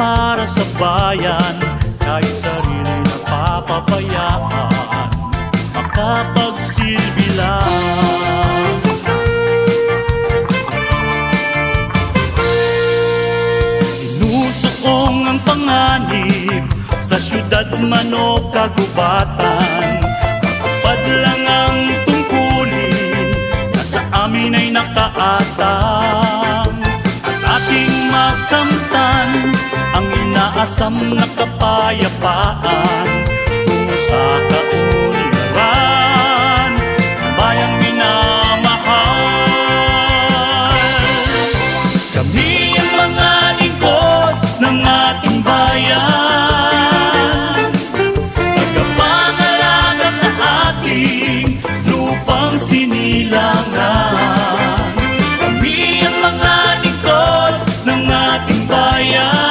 para sa bayan Kahit sarili na papabayaan Makapagsilbi lang. Sinusukong ang panganib Sa syudad man o kagubatan. Kapag lang ang tungkulin Na sa amin ay nakaatang. At ating makamtan Inaasam na kapayapaan